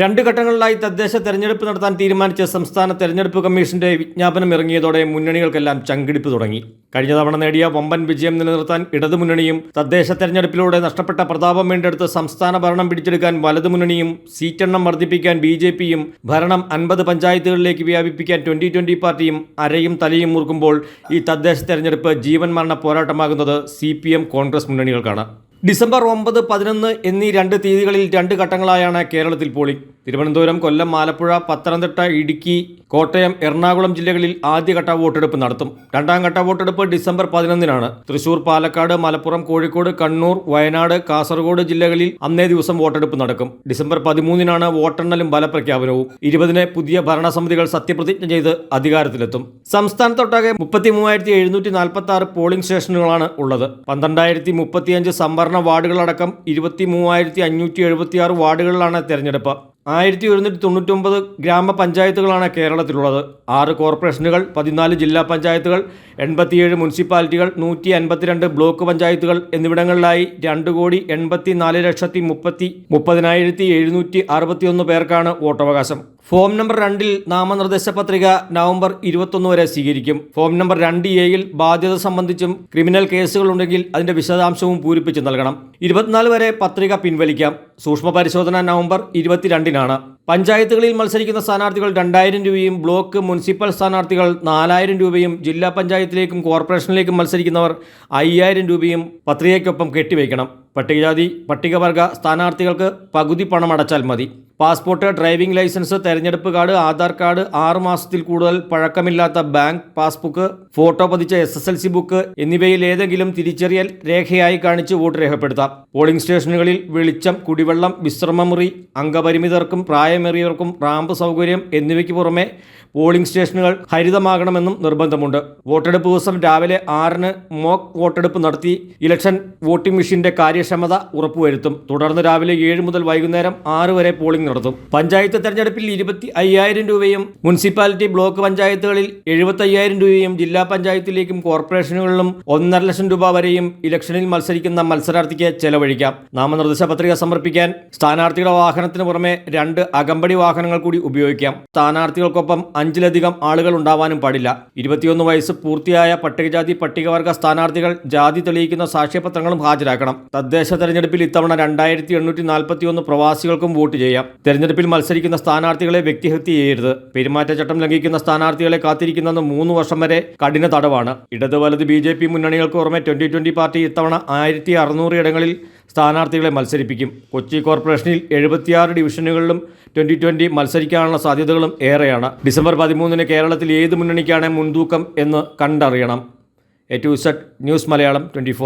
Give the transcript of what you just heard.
രണ്ട് ഘട്ടങ്ങളിലായി തദ്ദേശ തെരഞ്ഞെടുപ്പ് നടത്താൻ തീരുമാനിച്ച സംസ്ഥാന തെരഞ്ഞെടുപ്പ് കമ്മീഷന്റെ വിജ്ഞാപനം ഇറങ്ങിയതോടെ മുന്നണികൾക്കെല്ലാം ചങ്കിടിപ്പ് തുടങ്ങി. കഴിഞ്ഞ തവണ നേടിയ വമ്പൻ വിജയം നിലനിർത്താൻ ഇടതുമുന്നണിയും തദ്ദേശ തെരഞ്ഞെടുപ്പിലൂടെ നഷ്ടപ്പെട്ട പ്രതാപം വീണ്ടെടുത്ത് സംസ്ഥാന ഭരണം പിടിച്ചെടുക്കാൻ വലതുമുന്നണിയും സീറ്റെണ്ണം വർദ്ധിപ്പിക്കാൻ ബി ജെ പിയും ഭരണം അൻപത് പഞ്ചായത്തുകളിലേക്ക് വ്യാപിപ്പിക്കാൻ ട്വന്റി ട്വന്റി പാർട്ടിയും അരയും തലയും മുറുക്കുമ്പോൾ ഈ തദ്ദേശ തെരഞ്ഞെടുപ്പ് ജീവൻ മരണ പോരാട്ടമാകുന്നത് സി കോൺഗ്രസ് മുന്നണികൾക്കാണ്. ഡിസംബർ ഒമ്പത് പതിനൊന്ന് എന്നീ രണ്ട് തീയതികളിൽ രണ്ട് ഘട്ടങ്ങളായാണ് കേരളത്തിൽ പോളിംഗ്. തിരുവനന്തപുരം കൊല്ലം ആലപ്പുഴ പത്തനംതിട്ട ഇടുക്കി കോട്ടയം എറണാകുളം ജില്ലകളിൽ ആദ്യഘട്ട വോട്ടെടുപ്പ് നടത്തും. രണ്ടാം ഘട്ട വോട്ടെടുപ്പ് ഡിസംബർ പതിനൊന്നിനാണ്. തൃശൂർ പാലക്കാട് മലപ്പുറം കോഴിക്കോട് കണ്ണൂർ വയനാട് കാസർഗോഡ് ജില്ലകളിൽ അന്നേ ദിവസം വോട്ടെടുപ്പ് നടക്കും. ഡിസംബർ പതിമൂന്നിനാണ് വോട്ടെണ്ണലും ഫലപ്രഖ്യാപനവും. ഇരുപതിന് പുതിയ ഭരണസമിതികൾ സത്യപ്രതിജ്ഞ ചെയ്ത് അധികാരത്തിലെത്തും. സംസ്ഥാനത്തൊട്ടാകെ മുപ്പത്തി മൂവായിരത്തി എഴുന്നൂറ്റി നാൽപ്പത്തി ആറ് പോളിംഗ് സ്റ്റേഷനുകളാണ് ഉള്ളത്. പന്ത്രണ്ടായിരത്തി മുപ്പത്തിയഞ്ച് സംവരണ വാർഡുകളടക്കം ഇരുപത്തി മൂവായിരത്തി അഞ്ഞൂറ്റി എഴുപത്തി ആറ് വാർഡുകളിലാണ് തെരഞ്ഞെടുപ്പ്. ആയിരത്തി ഒരുന്നൂറ്റി തൊണ്ണൂറ്റൊമ്പത് ഗ്രാമപഞ്ചായത്തുകളാണ് കേരളത്തിലുള്ളത്. ആറ് കോർപ്പറേഷനുകൾ പതിനാല് ജില്ലാ പഞ്ചായത്തുകൾ എൺപത്തിയേഴ് മുനിസിപ്പാലിറ്റികൾ നൂറ്റി അൻപത്തിരണ്ട് ബ്ലോക്ക് പഞ്ചായത്തുകൾ എന്നിവിടങ്ങളിലായി രണ്ട് കോടി എൺപത്തി നാല് ലക്ഷത്തി മുപ്പത്തി മുപ്പതിനായിരത്തി എഴുന്നൂറ്റി അറുപത്തിയൊന്ന് പേർക്കാണ് വോട്ടവകാശം. ഫോം നമ്പർ രണ്ടിൽ നാമനിർദ്ദേശ പത്രിക നവംബർ ഇരുപത്തൊന്ന് വരെ സ്വീകരിക്കും. ഫോം നമ്പർ രണ്ട് എയിൽ ബാധ്യത സംബന്ധിച്ചും ക്രിമിനൽ കേസുകൾ ഉണ്ടെങ്കിൽ അതിന്റെ വിശദാംശവും പൂരിപ്പിച്ച് നൽകണം. ഇരുപത്തിനാല് വരെ പത്രിക പിൻവലിക്കാം. സൂക്ഷ്മ പരിശോധന നവംബർ ഇരുപത്തിരണ്ടിനാണ്. പഞ്ചായത്തുകളിൽ മത്സരിക്കുന്ന സ്ഥാനാർത്ഥികൾ രണ്ടായിരം രൂപയും ബ്ലോക്ക് മുനിസിപ്പൽ സ്ഥാനാർത്ഥികൾ നാലായിരം രൂപയും ജില്ലാ പഞ്ചായത്തിലേക്കും കോർപ്പറേഷനിലേക്കും മത്സരിക്കുന്നവർ അയ്യായിരം രൂപയും പത്രികയ്ക്കൊപ്പം കെട്ടിവയ്ക്കണം. പട്ടികജാതി പട്ടികവർഗ സ്ഥാനാർത്ഥികൾക്ക് പകുതി പണം അടച്ചാൽ മതി. പാസ്പോർട്ട് ഡ്രൈവിംഗ് ലൈസൻസ് തെരഞ്ഞെടുപ്പ് കാർഡ് ആധാർ കാർഡ് ആറ് മാസത്തിൽ കൂടുതൽ പഴക്കമില്ലാത്ത ബാങ്ക് പാസ്ബുക്ക് ഫോട്ടോ പതിച്ച S S L C book എന്നിവയിൽ ഏതെങ്കിലും തിരിച്ചറിയൽ രേഖയായി കാണിച്ച് വോട്ട് രേഖപ്പെടുത്താം. പോളിംഗ് സ്റ്റേഷനുകളിൽ വെളിച്ചം കുടിവെള്ളം വിശ്രമമുറി അംഗപരിമിതർക്കും പ്രായമേറിയവർക്കും റാമ്പ് സൗകര്യം എന്നിവയ്ക്ക് പുറമെ പോളിംഗ് സ്റ്റേഷനുകൾ ഹരിതമാകണമെന്നും നിർബന്ധമുണ്ട്. വോട്ടെടുപ്പ് ദിവസം രാവിലെ ആറിന് മോക്ക് വോട്ടെടുപ്പ് നടത്തി ഇലക്ഷൻ വോട്ടിംഗ് മെഷീന്റെ കാര്യക്ഷമത ഉറപ്പുവരുത്തും. തുടർന്ന് രാവിലെ ഏഴ് മുതൽ വൈകുന്നേരം ആറ് വരെ പോളിംഗ് നടത്തും. പഞ്ചായത്ത് തെരഞ്ഞെടുപ്പിൽ ഇരുപത്തി അയ്യായിരം രൂപയും മുനിസിപ്പാലിറ്റി ബ്ലോക്ക് പഞ്ചായത്തുകളിൽ എഴുപത്തി അയ്യായിരം രൂപയും ജില്ലാ പഞ്ചായത്തിലേക്കും കോർപ്പറേഷനുകളിലും ഒന്നര ലക്ഷം രൂപ വരെയും ഇലക്ഷനിൽ മത്സരിക്കുന്ന മത്സരാർത്ഥിക്ക് ചെലവഴിക്കാം. നാമനിർദ്ദേശ പത്രിക സമർപ്പിക്കാൻ സ്ഥാനാർത്ഥികളുടെ വാഹനത്തിന് പുറമെ രണ്ട് അകമ്പടി വാഹനങ്ങൾ കൂടി ഉപയോഗിക്കാം. സ്ഥാനാർത്ഥികൾക്കൊപ്പം അഞ്ചിലധികം ആളുകൾ ഉണ്ടാവാനും പാടില്ല. ഇരുപത്തിയൊന്ന് വയസ്സ് പൂർത്തിയായ പട്ടികജാതി പട്ടികവർഗ സ്ഥാനാർത്ഥികൾ ജാതി തെളിയിക്കുന്ന സാക്ഷ്യപത്രങ്ങളും ഹാജരാക്കണം. തദ്ദേശ തെരഞ്ഞെടുപ്പിൽ ഇത്തവണ രണ്ടായിരത്തി എണ്ണൂറ്റി നാൽപ്പത്തിയൊന്ന് പ്രവാസികൾക്കും വോട്ട് ചെയ്യാം. തെരഞ്ഞെടുപ്പിൽ മത്സരിക്കുന്ന സ്ഥാനാർത്ഥികളെ വ്യക്തിഹത്യ ചെയ്യരുത്. പെരുമാറ്റച്ചട്ടം ലംഘിക്കുന്ന സ്ഥാനാർത്ഥികളെ കാത്തിരിക്കുന്നത് മൂന്ന് വർഷം വരെ കഠിന തടവാണ്. ഇടത് വലത് ബി ജെ പി മുന്നണികൾക്ക് പുറമെ ട്വന്റി ട്വന്റി പാർട്ടി ഇത്തവണ ആയിരത്തി അറുന്നൂറ് ഇടങ്ങളിൽ സ്ഥാനാർത്ഥികളെ മത്സരിപ്പിക്കും. കൊച്ചി കോർപ്പറേഷനിൽ എഴുപത്തിയാറ് ഡിവിഷനുകളിലും ട്വന്റി ട്വന്റി മത്സരിക്കാനുള്ള സാധ്യതകളും ഏറെയാണ്. ഡിസംബർ പതിമൂന്നിന് കേരളത്തിൽ ഏത് മുന്നണിക്കാണ് മുൻതൂക്കം എന്ന് കണ്ടറിയണം. A to Z news Malayalam twenty